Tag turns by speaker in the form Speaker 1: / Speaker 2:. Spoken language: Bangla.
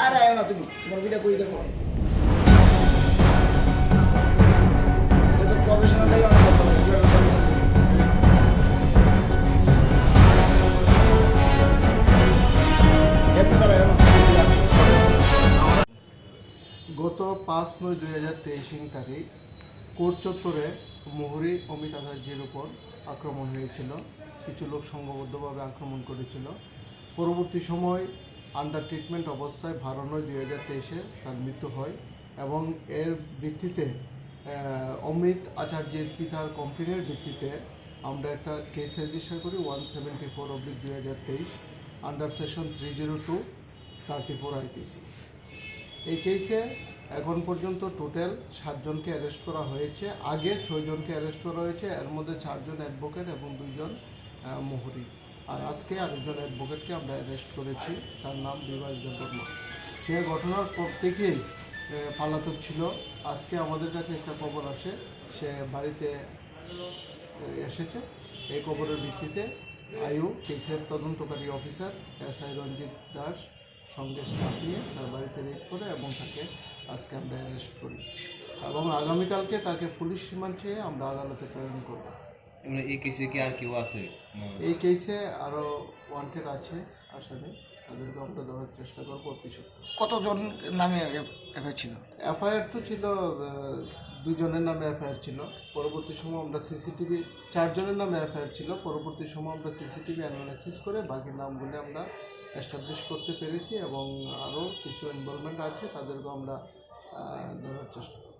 Speaker 1: দাঁড়ায়।
Speaker 2: গত পাঁচ নয় দুই হাজার তেইশ তারিখ কোর্ট চত্বরে মোহরি অমিত উপর আক্রমণ হয়েছিল। কিছু লোক সংঘবদ্ধভাবে আক্রমণ করেছিল। পরবর্তী সময় আন্ডার ট্রিটমেন্ট অবস্থায় বারো নয় দুই হাজার তেইশে তার মৃত্যু হয় এবং এর ভিত্তিতে অমিত আচার্যের পিতার কমপ্লেনের ভিত্তিতে আমরা একটা কেস রেজিস্টার করি ওয়ান সেভেন্টি ফোর অব্লিক দুই হাজার তেইশ under section three zero two thirty four IPC এই কেসে এখন পর্যন্ত টোটাল সাতজনকে অ্যারেস্ট করা হয়েছে। আগে ছয়জনকে অ্যারেস্ট করা হয়েছে, এর মধ্যে চারজন অ্যাডভোকেট এবং দুইজন মোহরি আর আজকে আরেকজন অ্যাডভোকেটকে আমরা অ্যারেস্ট করেছি। তার নাম বিভাস দেববর্মা। সে ঘটনার পর থেকেই পালাতক ছিল। আজকে আমাদের কাছে একটা খবর আসে সে বাড়িতে এসেছে। এই খবরের ভিত্তিতে আয়ু কেসের তদন্তকারী officer S I Ranjit Das সঙ্গে স্টাফ নিয়ে তার বাড়িতে রেড করে এবং তাকে আজকে আমরা অ্যারেস্ট করি। এবং আগামীকালকে তাকে পুলিশ চেয়ে আমরা আদালতে প্রেরণ করব।
Speaker 3: মানে এই কেসে কি আর কেউ আছে।
Speaker 2: এই কেসে আরও ওয়ান্টেড আছে আসামি তাদেরকে আমরা ধরার চেষ্টা করব অতি
Speaker 1: কতজন নামে এফআইআর ছিল?
Speaker 2: এফআইআর তো ছিল দুজনের নামে এফআইআর ছিল। পরবর্তী সময় আমরা সিসিটিভি চারজনের নামে এফআইআর ছিল। পরবর্তী সময় আমরা সিসিটিভি অ্যানালাইসিস করে বাকি নামগুলো আমরা এস্টাবলিশ করতে পেরেছি এবং আরও কিছু ইনভলভমেন্ট আছে তাদেরকে আমরা ধরার চেষ্টা করব।